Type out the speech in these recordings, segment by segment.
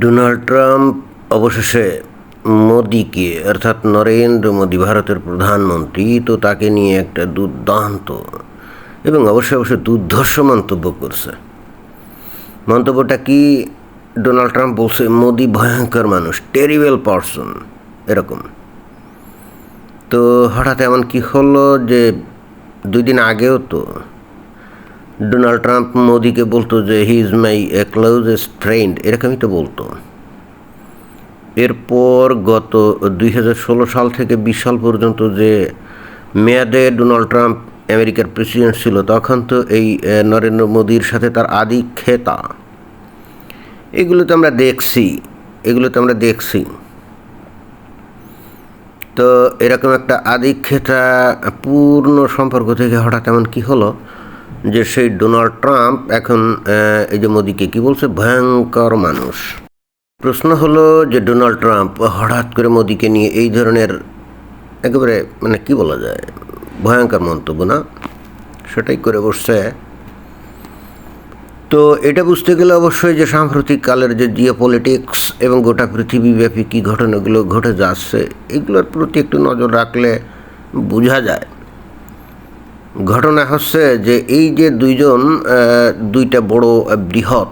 Donald Trump অবশেষে মোদিকে, অর্থাৎ নরেন্দ্র মোদী, ভারতের প্রধানমন্ত্রী, তো তাকে নিয়ে একটা দুর্দান্ত এবং অবশ্যই অবশ্যই দুর্ধর্ষ মন্তব্য করছে। মন্তব্যটা কি? ডোনাল্ড ট্রাম্প বলছে, মোদি ভয়ঙ্কর মানুষ টেরিবেল পারসন এরকম। তো হঠাৎ এমন কি হলো যে দুই দিন আগেও তো ডোনাল্ড ট্রাম্প মোদিকে বলতো যে he is my closest friend, এরকমই তো বলতো। এরপর গত দুই হাজার ষোলো সাল থেকে বিশ সাল পর্যন্ত যে মেয়াদে ডোনাল্ড ট্রাম্প আমেরিকার প্রেসিডেন্ট ছিল, তখন তো এই নরেন্দ্র মোদির সাথে তার আদি খেতা এগুলো তো আমরা দেখছি, এগুলো তো আমরা দেখছি। তো এরকম একটা আদিক্ষেতা পূর্ণ সম্পর্ক থেকে হঠাৎ এমন কি হলো? যে সেই ডোনাল্ড ট্রাম্প এখন এই যে মোদিকে কি বলছে? ভয়ঙ্কর মানুষ। প্রশ্ন হলো যে ডোনাল্ড ট্রাম্প হঠাৎ করে মোদিকে নিয়ে এই ধরনের একেবারে মানে কি বলা যায়, ভয়ঙ্কর মন্তব্য না? সেটাই করে বসছে। তো এটা বুঝতে গেলে অবশ্যই যে সাম্প্রতিক কালের যে জিও পলিটিক্স এবং গোটা পৃথিবীব্যাপী কী ঘটনাগুলো ঘটে যাচ্ছে, এগুলোর প্রতি একটু নজর রাখলে বোঝা যায়। ঘটনা হচ্ছে যে এই যে দুইজন দুইটা বড় বৃহৎ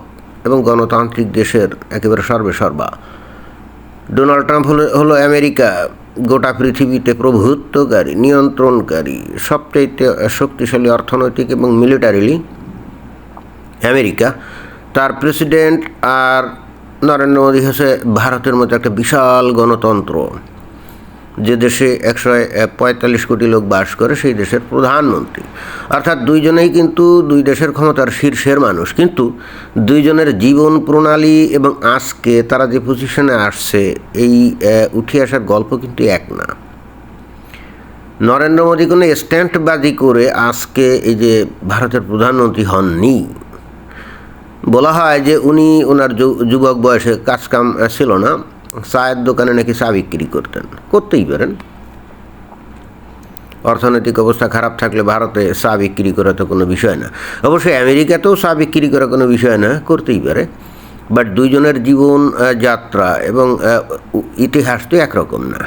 এবং গণতান্ত্রিক দেশের একেবারে সর্বে সর্বা ডোনাল্ড ট্রাম্প হলো হলো আমেরিকা, গোটা পৃথিবীতে প্রভুত্বকারী, নিয়ন্ত্রণকারী, সবচাইতে শক্তিশালী অর্থনৈতিক এবং মিলিটারিলি আমেরিকা। তার প্রেসিডেন্ট আর নরেন্দ্র মোদী হচ্ছে ভারতের মতো একটা বিশাল গণতন্ত্র। যে দেশে একশো পঁয়তাল্লিশ কোটি লোক বাস করে সেই দেশের প্রধানমন্ত্রী। অর্থাৎ দুইজনেই কিন্তু দুই দেশের ক্ষমতার শীর্ষের মানুষ। কিন্তু দুইজনের জীবন প্রণালী এবং আজকে তারা যে পজিশনে আসছে, এই উঠে আসার গল্প কিন্তু এক না। নরেন্দ্র মোদী কোনো স্ট্যান্টবাজি করে আজকে এই যে ভারতের প্রধানমন্ত্রী হননি। বলা হয় যে উনি ওনার যুবক বয়সে কাজকাম ছিল না। চায়ের দোকানে নাকি চা বিক্রি করতেন? করতেই পারেন। অর্থনৈতিক অবস্থা খারাপ থাকলে ভারতে চা বিক্রি করা তো কোনো বিষয় না। অবশ্যই আমেরিকাতেও চা বিক্রি করা কোনো বিষয় না, করতেই পারে। বাট দুইজনের জীবন যাত্রা এবং ইতিহাস তো একরকম না।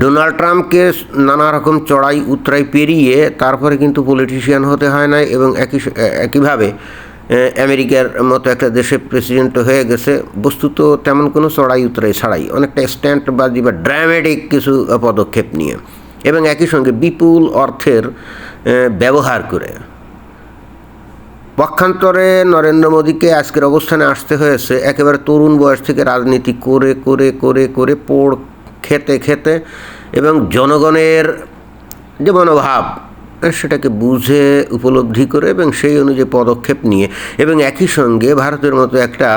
ডোনাল্ড ট্রাম্পকে নানা রকম চড়াই উতরাই পেরিয়ে তারপরে কিন্তু পলিটিশিয়ান হতে হয় না এবং একই একইভাবে আমেরিকার মতো একটা দেশে প্রেসিডেন্ট হয়ে গেছে। বস্তুত তেমন কোনো চড়াই উতরাই ছাড়াই, অনেকটা স্ট্যান্ডবাজি বা ড্রামেটিক কিছু পদক্ষেপ নিয়ে। এবং একই সঙ্গে বিপুল অর্থের ব্যবহার করে। পক্ষান্তরে নরেন্দ্র মোদীকে আজকের অবস্থানে আসতে হয়েছে। একেবারে তরুণ বয়স থেকে রাজনীতি করে করে করে করে পোড় খেতে খেতে এবং জনগণের যে মনোভাব সেটাকে বুঝে, উপলব্ধি করে এবং সেই অনুযায়ী পদক্ষেপ নিয়ে এবং একই সঙ্গে ভারতের মতো একটা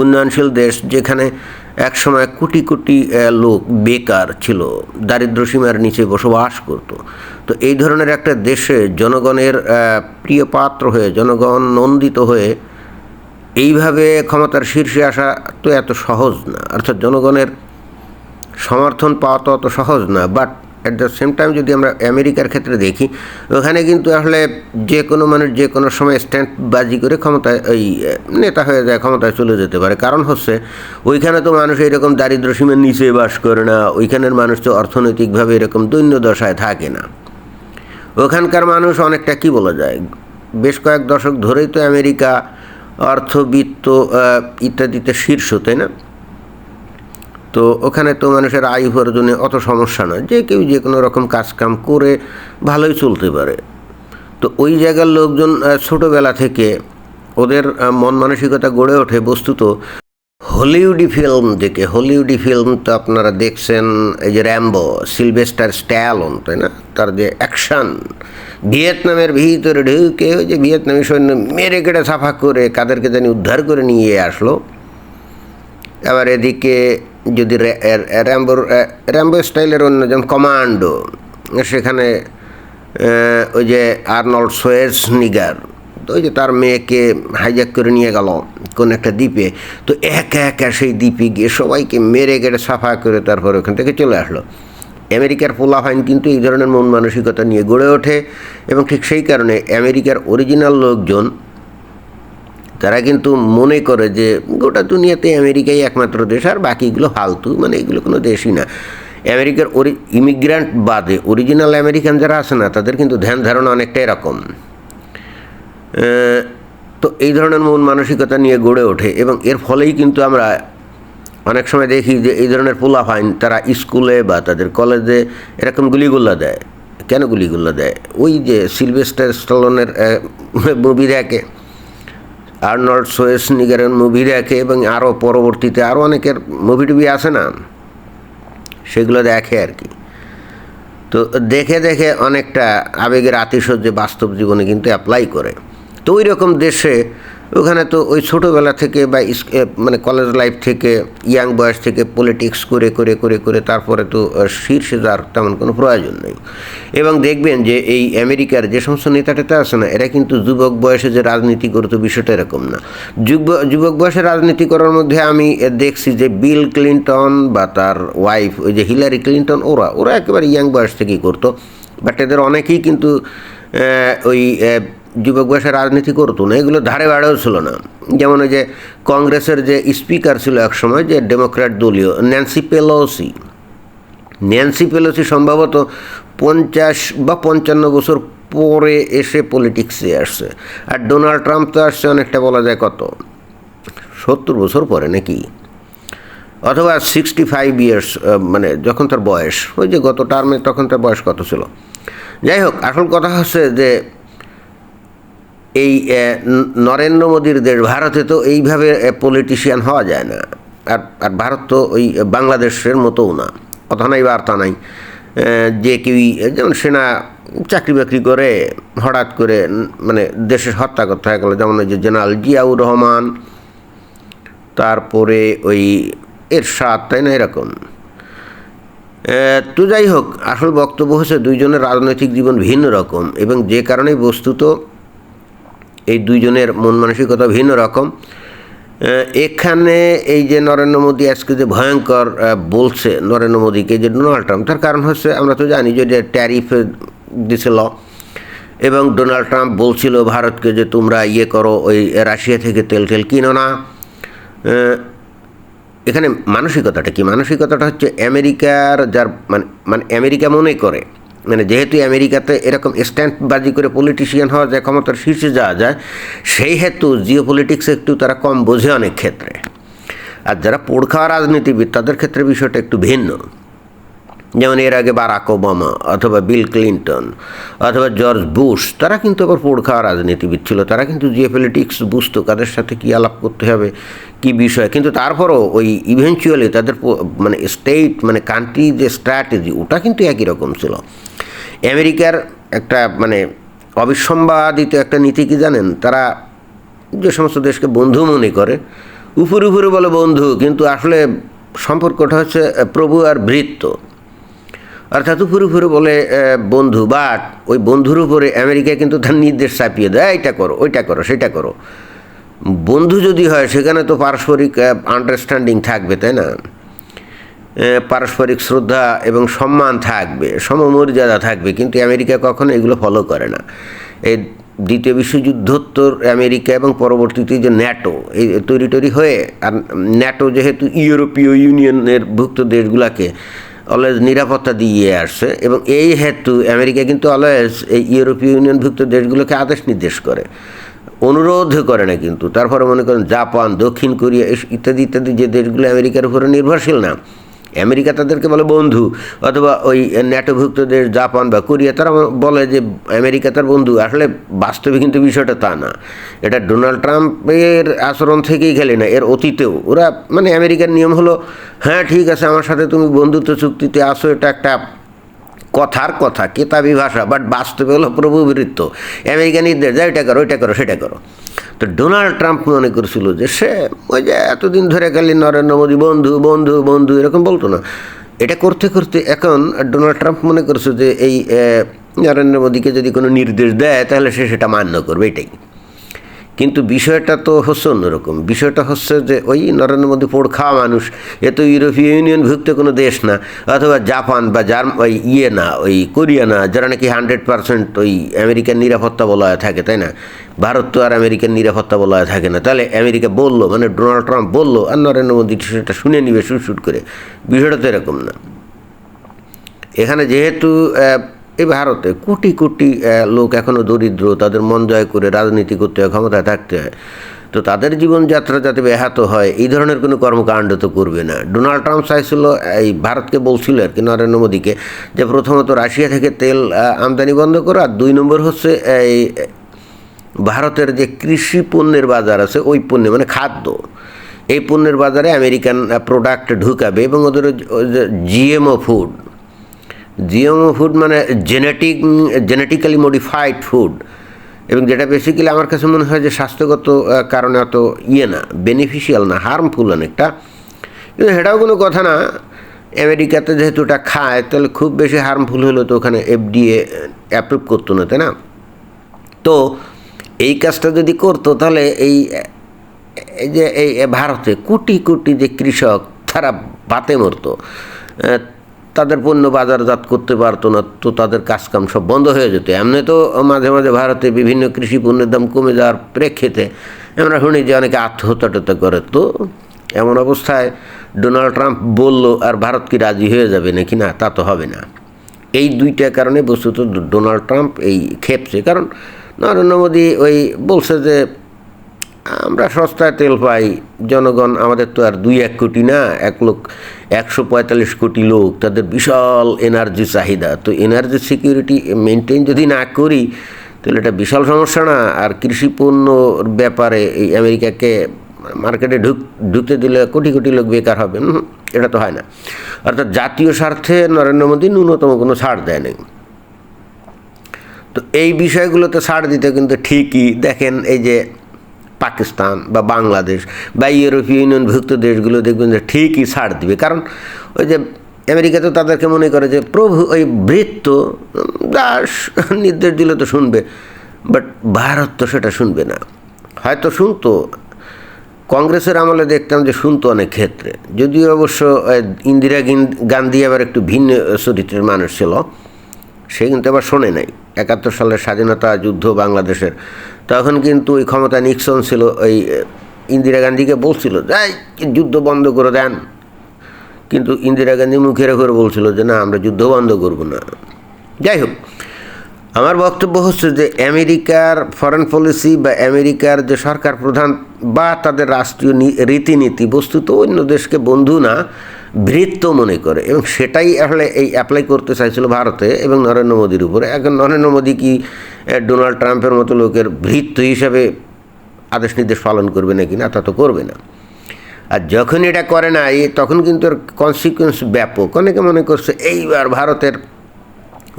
উন্নয়নশীল দেশ যেখানে একসময় কোটি কোটি লোক বেকার ছিল, দারিদ্র সীমার নিচে বসবাস করত। তো এই ধরনের একটা দেশে জনগণের প্রিয় পাত্র হয়ে, জনগণ নন্দিত হয়ে এইভাবে ক্ষমতার শীর্ষে আসা তো এত সহজ না। অর্থাৎ জনগণের সমর্থন পাওয়া তো অত সহজ না, but at the same time যদি আমরা আমেরিকার ক্ষেত্রে দেখি, ওখানে কিন্তু আসলে যে কোনো মানুষ যে কোনো সময় স্ট্যান্ড বাজি করে ক্ষমতায়, ওই নেতা হয়ে যায়, ক্ষমতায় চলে যেতে পারে। কারণ হচ্ছে, ওইখানে তো মানুষ এরকম দারিদ্র সীমার নিচে বাস করে না, ওইখানের মানুষ তো অর্থনৈতিকভাবে এরকম দৈন্য দশায় থাকে না। ওখানকার মানুষ অনেকটা কি বলা যায়, বেশ কয়েক দশক ধরেই তো আমেরিকা অর্থবিত্ত ইত্যাদিতে শীর্ষ, তাই না? তো ওখানে তো মানুষের আয় উপার্জনে অত সমস্যা না যে কেউ যে কোনো রকম কাজকাম করে ভালোই চলতে পারে। তো ওই জায়গার লোকজন ছোটোবেলা থেকে ওদের মন মানসিকতা গড়ে ওঠে বস্তুত। হলিউডি ফিল্ম দেখে, হলিউডি ফিল্ম তো আপনারা দেখছেন, এই যে র্যাম্বো, সিলভেস্টার স্ট্যালন, তাই না? তার যে অ্যাকশন। ভিয়েতনামের ভিতরে ঢুকে ওই যে ভিয়েতনামি সৈন্য মেরে কেটে সাফা করে কাদেরকে জানি উদ্ধার করে নিয়ে আসলো। আবার এদিকে যদি র্যাম্বোর র্যাম্বো স্টাইলের অন্য যেমন কমান্ডো সেখানে ওই যে আর্নল্ড সোয়েস নিগার তো ওই যে তার মেয়েকে হাইজ্যাক করে নিয়ে গেল কোন একটা দ্বীপে, তো একা একা সেই দ্বীপে গিয়ে সবাইকে মেরে কেটে সাফা করে তারপর ওখান থেকে চলে আসলো। আমেরিকার পোলা পোলাফাইন কিন্তু এই ধরনের মন মানসিকতা নিয়ে গড়ে ওঠে এবং ঠিক সেই কারণে আমেরিকার অরিজিনাল লোকজন তারা কিন্তু মনে করে যে গোটা দুনিয়াতে আমেরিকাই একমাত্র দেশ আর বাকিগুলো ফালতু মানে এগুলো কোনো দেশই না। আমেরিকার ওরি, ইমিগ্রান্ট বাদে অরিজিনাল আমেরিকান যারা আছে না, তাদের কিন্তু ধ্যান ধারণা অনেকটা এরকম। তো এই ধরনের মন মানসিকতা নিয়ে গড়ে ওঠে এবং এর ফলেই কিন্তু আমরা অনেক সময় দেখি যে এই ধরনের পোলা পোলাফাইন তারা স্কুলে বা তাদের কলেজে এরকম গুলিগুল্লা দেয়। কেন গুলিগুল্লা দেয়? ওই যে সিলভেস্টার স্টলনের মুভি দেখে আর্নল্ড সোয়েসনিগারের মুভি দেখে এবং আরও পরবর্তীতে আরও অনেকের মুভি টুভি আছে না? সেগুলো দেখে আর কি। তো দেখে দেখে অনেকটা আবেগের আতিশয্য বাস্তব জীবনে কিন্তু অ্যাপ্লাই করে। তো ওই রকম দেশে ওখানে তো ওই ছোটোবেলা থেকে বা মানে কলেজ লাইফ থেকে ইয়াং বয়স থেকে পলিটিক্স করে করে করে করে তারপরে তো শীর্ষে যাওয়ার তেমন কোনো প্রয়োজন নেই। এবং দেখবেন যে এই আমেরিকার যে সমস্ত নেতা টেতা আছে না, এরা কিন্তু যুবক বয়সে যে রাজনীতি করতো বিষয়টা এরকম না। যুব- যুবক বয়সে রাজনীতি করার মধ্যে আমি দেখছি যে বিল ক্লিন্টন বা তার ওয়াইফ ওই যে হিলারি ক্লিন্টন, ওরা ওরা একেবারে ইয়াং বয়স থেকেই করতো। বাট এদের অনেকেই কিন্তু ওই যুবক বয়সে রাজনীতি করতো না, এগুলো ধারে বাড়েও ছিল না। যেমন ওই যে কংগ্রেসের যে স্পিকার ছিল এক সময়, যে ডেমোক্র্যাট দলীয়, ন্যান্সি পেলোসি। ন্যান্সি পেলোসি সম্ভবত পঞ্চাশ বা পঞ্চান্ন বছর পরে এসে পলিটিক্সে আসছে। আর ডোনাল্ড ট্রাম্প তো আসছে অনেকটা বলা যায় কত? সত্তর বছর পরে নাকি? অথবা সিক্সটি ফাইভ ইয়ার্স মানে যখন তার বয়স, ওই যে গত টার্মে তখন তার বয়স কত ছিল? যাই হোক, আসল কথা হচ্ছে যে এই নরেন্দ্র মোদীর দেশ ভারতে তো এইভাবে পলিটিশিয়ান হওয়া যায় না। আর আর ভারত তো ওই বাংলাদেশের মতোও না। কথা নাই, বার্তা নাই। যে কেউই যেমন সেনা চাকরি বাকরি করে, হঠাৎ করে মানে দেশের হত্যা করতে হয়ে গেল। যেমন ওই যে জেনারেল জিয়াউর রহমান, তারপরে ওই এর এরশাদ, তাই না এরকম? তো যাই হোক, আসল বক্তব্য হচ্ছে দুইজনের রাজনৈতিক জীবন ভিন্ন রকম এবং যে কারণে বস্তুত এই দুইজনের মন মানসিকতা ভিন্ন রকম। এখানে এই যে নরেন্দ্র মোদী আজকে যে ভয়ঙ্কর বলছে নরেন্দ্র মোদীকে যে ডোনাল্ড ট্রাম্প, তার কারণ হচ্ছে আমরা তো জানি যে ট্যারিফ দিছিল এবং ডোনাল্ড ট্রাম্প বলছিল ভারতকে যে তোমরা ইয়ে করো, ওই রাশিয়া থেকে তেল টেল কিনো না। এখানে মানসিকতাটা কি? মানসিকতাটা হচ্ছে আমেরিকার যার মানে মানে আমেরিকা মনে করে মানে যেহেতু আমেরিকাতে এরকম স্ট্যান্ডবাজি করে পলিটিশিয়ান হওয়া যায়, ক্ষমতার শীর্ষে যাওয়া যায়, সেই হেতু জিও পলিটিক্স একটু তারা কম বোঝে অনেক ক্ষেত্রে। আর যারা পোড় খাওয়া রাজনীতিবিদ, তাদের ক্ষেত্রে বিষয়টা একটু ভিন্ন। যেমন এর আগে বারাক ওবামা অথবা বিল ক্লিন্টন অথবা জর্জ বুশ, তারা কিন্তু আবার পোড় খাওয়া রাজনীতিবিদ ছিল। তারা কিন্তু জিও পলিটিক্স বুঝতো কাদের সাথে কী আলাপ করতে হবে, কী বিষয়। কিন্তু তারপরও ওই ইভেনচুয়ালি তাদের মানে স্টেট মানে কান্ট্রি যে স্ট্র্যাটেজি ওটা কিন্তু একই রকম ছিল। আমেরিকার একটা মানে অবিসম্বাদিত একটা নীতি কি জানেন? তারা যে সমস্ত দেশকে বন্ধু মনে করে উপরে উপরে বলে বন্ধু, কিন্তু আসলে সম্পর্কটা হচ্ছে প্রভু আর ভৃত্য। অর্থাৎ উপরে উপরে বলে বন্ধু বাট ওই বন্ধুর উপরে আমেরিকা কিন্তু তার নির্দেশ চাপিয়ে দেয় এইটা করো, ওইটা করো, সেটা করো। বন্ধু যদি হয়, সেখানে তো পারস্পরিক আন্ডারস্ট্যান্ডিং থাকবে, তাই না? পারস্পরিক শ্রদ্ধা এবং সম্মান থাকবে, সমমর্যাদা থাকবে, কিন্তু আমেরিকা কখনো এগুলো ফলো করে না। এই দ্বিতীয় বিশ্বযুদ্ধোত্তর আমেরিকা এবং পরবর্তীতে যে ন্যাটো, এই তৈরি হয়ে, আর ন্যাটো যেহেতু ইউরোপীয় ইউনিয়নের ভুক্ত দেশগুলোকে অলওয়েজ নিরাপত্তা দিয়ে আসছে, এবং এই হেতু আমেরিকা কিন্তু অলওয়েজ এই ইউরোপীয় ইউনিয়নভুক্ত দেশগুলোকে আদেশ নির্দেশ করে, অনুরোধ করে না কিন্তু। তারপরে মনে করেন জাপান, দক্ষিণ কোরিয়া ইত্যাদি ইত্যাদি যে দেশগুলো আমেরিকার উপরে নির্ভরশীল না আমেরিকা তাদেরকে বলে বন্ধু, অথবা ওই ন্যাটোভুক্তদের জাপান বা কোরিয়া, তারা বলে যে আমেরিকা তার বন্ধু। আসলে বাস্তবে কিন্তু বিষয়টা তা না। এটা ডোনাল্ড ট্রাম্পের আচরণ থেকেই খেলে না, এর অতীতেও। ওরা মানে আমেরিকার নিয়ম হলো হ্যাঁ ঠিক আছে, আমার সাথে তুমি বন্ধুত্ব চুক্তিতে আসো, এটা একটা কথার কথা, কেতাবি ভাষা বাট বাস্তবে হলো প্রভুবৃত্ত আমেরিকা নির্দেশ যায় এটা করো, ওইটা করো, সেটা করো। তো ডোনাল্ড ট্রাম্প মনে করছিল যে সে, ওই যে এতদিন ধরে খালি নরেন্দ্র মোদী বন্ধু বন্ধু বন্ধু, এরকম বলতো না। এটা করতে করতে এখন ডোনাল্ড ট্রাম্প মনে করছে যে এই নরেন্দ্র মোদীকে যদি কোনো নির্দেশ দেয়, তাহলে সে সেটা মান্য করবে, এটাই। কিন্তু বিষয়টা তো হচ্ছে অন্যরকম। বিষয়টা হচ্ছে যে ওই নরেন্দ্র মোদী পোড় খাওয়া মানুষ, এ তো ইউরোপীয় ইউনিয়নভুক্ত কোনো দেশ না, অথবা জাপান বা জার্ম, ওই ইয়ে না, ওই কোরিয়া না, যারা নাকি হান্ড্রেড পার্সেন্ট ওই আমেরিকার নিরাপত্তা বলয় থাকে, তাই না? ভারত তো আর আমেরিকার নিরাপত্তা বলয় থাকে না। তাহলে আমেরিকা বলল মানে ডোনাল্ড ট্রাম্প বলল, আর নরেন্দ্র মোদী সেটা শুনে নিবে, শুট করে। বিষয়টা তো এরকম না। এখানে যেহেতু এই ভারতে কোটি কোটি লোক এখনও দরিদ্র, তাদের মন জয় করে রাজনীতি করতে হয়, ক্ষমতায় থাকতে হয়। তো তাদের জীবনযাত্রা যাতে ব্যাহত হয়, এই ধরনের কোনো কর্মকাণ্ড তো করবে না। ডোনাল্ড ট্রাম্প চাইছিল, এই ভারতকে বলছিল আর কি, নরেন্দ্র মোদীকে, যে প্রথমত রাশিয়া থেকে তেল আমদানি বন্ধ করো, আর দুই নম্বর হচ্ছে, এই, ভারতের যে কৃষি পণ্যের বাজার আছে, ওই পণ্য মানে খাদ্য, এই পণ্যের বাজারে আমেরিকান প্রোডাক্ট ঢুকাবে এবং ওদের জিএমও ফুড জিএমও ফুড মানে জেনেটিক জেনেটিক্যালি মডিফাইড ফুড এবং যেটা বেসিক্যালি আমার কাছে মনে হয় যে স্বাস্থ্যগত কারণে অত ইয়ে না বেনিফিশিয়াল না হার্মফুল অনেকটা। কিন্তু সেটাও কোনো কথা না, আমেরিকাতে যেহেতু ওটা খায়, তাহলে খুব বেশি হার্মফুল হলে তো ওখানে এফডিএ অ্যাপ্রুভ করতো না, তাই না? তো এই কাজটা যদি করতো, তাহলে এই যে, এই ভারতে কোটি কোটি যে কৃষক, তারা বাতে মরতো। তাদের পণ্য বাজারজাত করতে পারতো না, তো তাদের কাজকাম সব বন্ধ হয়ে যেত। এমনি তো মাঝে মাঝে ভারতে বিভিন্ন কৃষি পণ্যের দাম কমে যাওয়ার প্রেক্ষিতে আমরা শুনি যে অনেকে আত্মহত্যা করে। তো এমন অবস্থায় ডোনাল্ড ট্রাম্প বলল, আর ভারত কি রাজি হয়ে যাবে নাকি? না, তা তো হবে না। এই দুইটা কারণে বস্তুত ডোনাল্ড ট্রাম্প এই খেপছে কারণ নরেন্দ্র মোদী ওই বলছে যে আমরা সস্তায় তেল পাই। জনগণ আমাদের তো আর দুই এক কোটি না, এক লোক একশো পঁয়তাল্লিশ কোটি লোক, তাদের বিশাল এনার্জি চাহিদা। তো এনার্জি সিকিউরিটি মেনটেন যদি না করি, তাহলে এটা বিশাল সমস্যা না। আর কৃষি পণ্যর ব্যাপারে এই আমেরিকাকে মার্কেটে ঢুক, ঢুকতে দিলে কোটি কোটি লোক বেকার হবে। এটা তো হয় না। অর্থাৎ জাতীয় স্বার্থে নরেন্দ্র মোদী ন্যূনতম কোনো ছাড় দেয় নাই তো এই বিষয়গুলোতে ছাড় দিতে কিন্তু ঠিকই। দেখেন এই যে পাকিস্তান বা বাংলাদেশ বা ইউরোপীয় ইউনিয়নভুক্ত দেশগুলো দেখবেন যে ঠিকই ছাড় দিবে। কারণ ওই যে আমেরিকা তো তাদেরকে মনে করে যে প্রভু, ওই বৃত্ত দাস নির্দেশ দিলে তো শুনবে বাট ভারত তো সেটা শুনবে না। হয়তো শুনতো, কংগ্রেসের আমলে দেখতাম যে শুনতো অনেক ক্ষেত্রে। যদিও অবশ্য ইন্দিরা গিন- গান্ধী আবার একটু ভিন্ন চরিত্রের মানুষ ছিল, সে কিন্তু আবার শোনে নাই। একাত্তর সালের স্বাধীনতা যুদ্ধ বাংলাদেশের। তখন কিন্তু ওই ক্ষমতা নিক্সন ছিল, ওই ইন্দিরা গান্ধীকে বলছিল, যাই, যুদ্ধ বন্ধ করে দেন। কিন্তু ইন্দিরা গান্ধী মুখে করে বলছিল যে, না, আমরা যুদ্ধ বন্ধ করব না। যাই হোক, আমার বক্তব্য হচ্ছে যে, আমেরিকার ফরেন পলিসি বা আমেরিকার যে সরকার প্রধান বা তাদের রাষ্ট্রীয় রীতিনীতি, বস্তুত অন্য দেশকে বন্ধু না ভৃত্য মনে করে। এবং সেটাই আসলে এই অ্যাপ্লাই করতে চাইছিল ভারতে এবং নরেন্দ্র মোদীর উপরে। এখন নরেন্দ্র মোদী কি ডোনাল্ড ট্রাম্পের মতো লোকের বৃত্ত হিসাবে আদেশ নির্দেশ পালন করবে নাকি না, তা তো করবে না। আর যখন এটা করে নাই, তখন কিন্তু এর কনসিকুয়েন্স ব্যাপক। অনেকে মনে করছে, এইবার ভারতের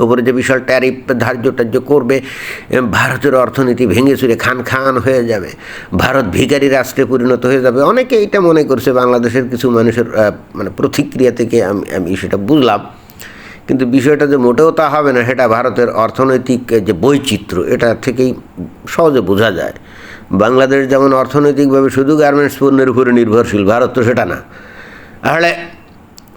উপরে যে বিশাল ট্যারিফ ধার্য টার্য করবে ভারতের অর্থনীতি ভেঙে চুরে খান খান হয়ে যাবে। ভারত ভিখারি রাষ্ট্রে পরিণত হয়ে যাবে। অনেকে এটা মনে করছে, বাংলাদেশের কিছু মানুষের মানে প্রতিক্রিয়া থেকে আমি আমি সেটা বুঝলাম। কিন্তু বিষয়টা যে মোটেও তা হবে না, সেটা ভারতের অর্থনৈতিক যে বৈচিত্র্য, এটা থেকেই সহজে বোঝা যায়। বাংলাদেশ যেমন অর্থনৈতিকভাবে শুধু গার্মেন্টস পণ্যের উপরে নির্ভরশীল, ভারত তো সেটা না। তাহলে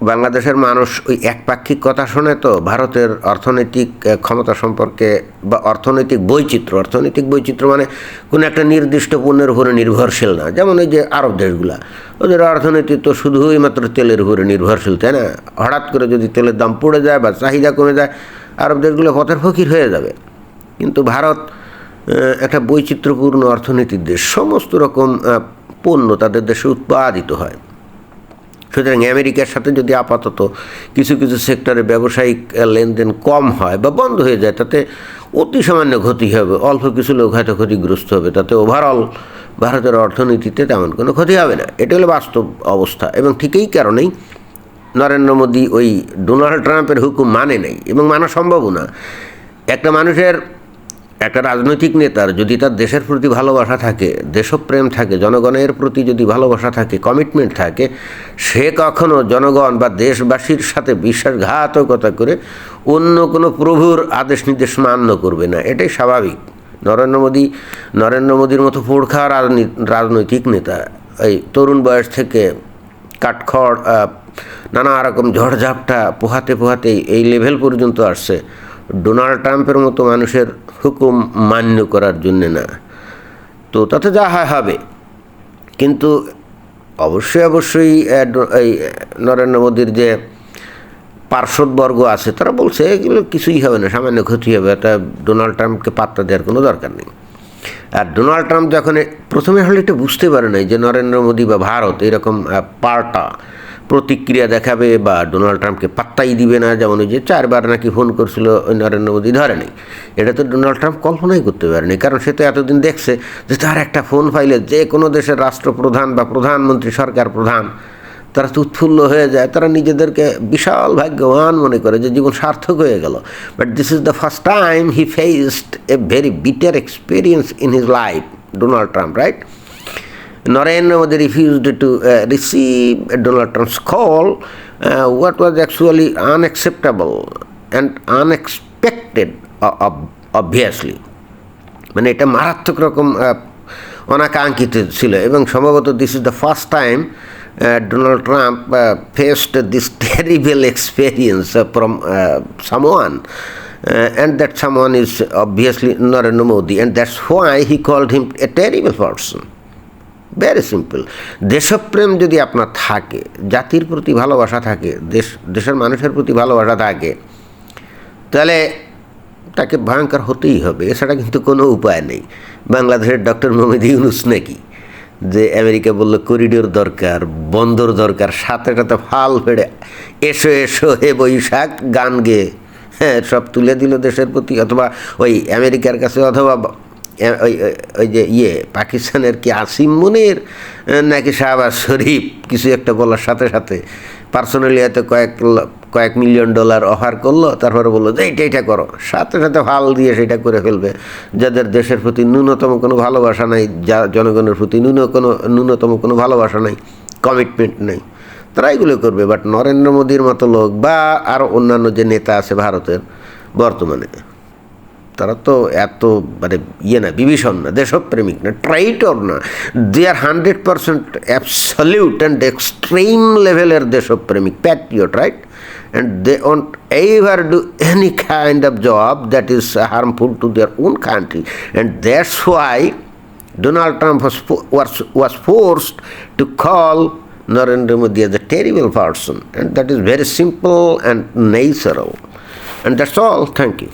বাংলাদেশের মানুষ ওই একপাক্ষিক কথা শোনে তো ভারতের অর্থনৈতিক ক্ষমতা সম্পর্কে বা অর্থনৈতিক বৈচিত্র্য অর্থনৈতিক বৈচিত্র্য মানে কোনো একটা নির্দিষ্ট পণ্যের উপরে নির্ভরশীল না। যেমন এই যে আরব দেশগুলা, ওদের অর্থনীতি তো শুধুই মাত্র তেলের উপরে নির্ভরশীল, তাই না? হঠাৎ করে যদি তেলের দাম পড়ে যায় বা চাহিদা কমে যায়, আরব দেশগুলো পথের ফকির হয়ে যাবে। কিন্তু ভারত একটা বৈচিত্র্যপূর্ণ অর্থনীতির দেশ। সমস্ত রকম পণ্য তাদের দেশে উৎপাদিত হয়। সুতরাং আমেরিকার সাথে যদি আপাতত কিছু কিছু সেক্টরে ব্যবসায়িক লেনদেন কম হয় বা বন্ধ হয়ে যায়, তাতে অতি সামান্য ক্ষতি হবে, অল্প কিছু লোক হয়তো ক্ষতিগ্রস্ত হবে, তাতে ওভারঅল ভারতের অর্থনীতিতে তেমন কোনো ক্ষতি হবে না। এটা হলো বাস্তব অবস্থা এবং ঠিক এই কারণেই নরেন্দ্র মোদী ওই ডোনাল্ড ট্রাম্পের হুকুম মানে নেই এবং মানা সম্ভবও না। একটা মানুষের একটা রাজনৈতিক নেতার যদি তার দেশের প্রতি ভালোবাসা থাকে, দেশপ্রেম থাকে, জনগণের প্রতি যদি ভালোবাসা থাকে কমিটমেন্ট থাকে, সে কখনো জনগণ বা দেশবাসীর সাথে বিশ্বাসঘাতকতা করে অন্য কোনো প্রভুর আদেশ নির্দেশ মান্য করবে না। এটাই স্বাভাবিক। নরেন্দ্র মোদী, নরেন্দ্র মোদীর মতো পোড়খা রাজনৈতিক নেতা, এই তরুণ বয়স থেকে কাঠখড় নানা রকম ঝড়ঝাপটা পোহাতে পোহাতে এই লেভেল পর্যন্ত আসছে। ডোনাল্ড ট্রাম্পের মতো মানুষের হুকুম মান্য করার জন্যে না। তো তাতে যা হয় হবে। কিন্তু অবশ্যই অবশ্যই এই নরেন্দ্র মোদীর যে পার্শ্বদবর্গ আছে, তারা বলছে এগুলো কিছুই হবে না, সামান্য ক্ষতি হবে। এটা ডোনাল্ড ট্রাম্পকে পাত্তা দেওয়ার কোনো দরকার নেই। আর ডোনাল্ড ট্রাম্প যখন প্রথমে হলে এটা বুঝতে পারে নাই যে নরেন্দ্র মোদী বা ভারত এরকম পাল্টা প্রতিক্রিয়া দেখাবে বা ডোনাল্ড ট্রাম্পকে পাত্তাই দিবে না, যেমন ওই যে চারবার নাকি ফোন করছিল নরেন্দ্র মোদী ধরে নেই এটা তো ডোনাল্ড ট্রাম্প কল্পনাই করতে পারেনি, কারণ সে তো এতদিন দেখছে যে তার একটা ফোন ফাইলে যে কোনো দেশের রাষ্ট্রপ্রধান বা প্রধানমন্ত্রী, সরকার প্রধান, তারা তো উৎফুল্ল হয়ে যায়, তারা নিজেদেরকে বিশাল ভাগ্যবান মনে করে যে জীবন সার্থক হয়ে গেল। But this is the first time he faced a very bitter experience in his life Donald Trump right Narendra Modi refused to uh, receive Donald Trump's call, uh, what was actually unacceptable and unexpected, uh, ob- obviously. মানে এটা মারাত্মক রকম আহ, অনাকাঙ্ক্ষিত ছিল এবং সম্ভবত this is the first time Donald Trump faced this terrible experience from someone and that someone is obviously Narendra Modi and that's why he called him a terrible person very simple দেশপ্রেম যদি আপনার থাকে, জাতির প্রতি ভালোবাসা থাকে, দেশ, দেশের মানুষের প্রতি ভালোবাসা থাকে, তাহলে তাকে ভয়ঙ্কর হতেই হবে। এছাড়া কিন্তু কোনো উপায় নেই। বাংলাদেশের ডক্টর মোহাম্মদ ইউনুস নাকি? যে আমেরিকা বলল, করিডোর দরকার, বন্দর দরকার, সাথে সাথে ফাল ফেড়ে, এসো এসো, হে বৈশাখ, গান গেয়ে হ্যাঁ সব তুলে দিল দেশের প্রতি। অথবা ওই আমেরিকার কাছে, অথবা ওই যে ইয়ে পাকিস্তানের কি আসিম মুনির নাকি শাহবাজ শরীফ, কিছু একটা বলার সাথে সাথে পার্সোনালি হয়তো কয়েক কয়েক মিলিয়ন ডলার অফার করল, তারপরে বলল যে এইটা এইটা করো। সাথে সাথে ফাল দিয়ে সেটা করে ফেলবে। যাদের দেশের প্রতি ন্যূনতম কোনো ভালোবাসা নাই, যা জনগণের প্রতি ন্যূন, কোনো, ন্যূনতম কোনো ভালোবাসা নাই কমিটমেন্ট নেই তারা এগুলো করবে। বাট নরেন্দ্র মোদীর মতো লোক বা আরও অন্যান্য যে নেতা আছে ভারতের, বর্তমানে। তারা তো এত মানে ইয়ে না বিভীষণ না দেশপ্রেমিক না ট্রাইটর না they are hundred percent absolute and extreme লেভেলের দেশপ্রেমিক patriot right and they won't ever do any kind of job that is harmful to their own country and that's why Donald Trump was, fo- was, was forced to call Narendra Modi as a terrible person, and that is very simple and natural. And that's all. Thank you.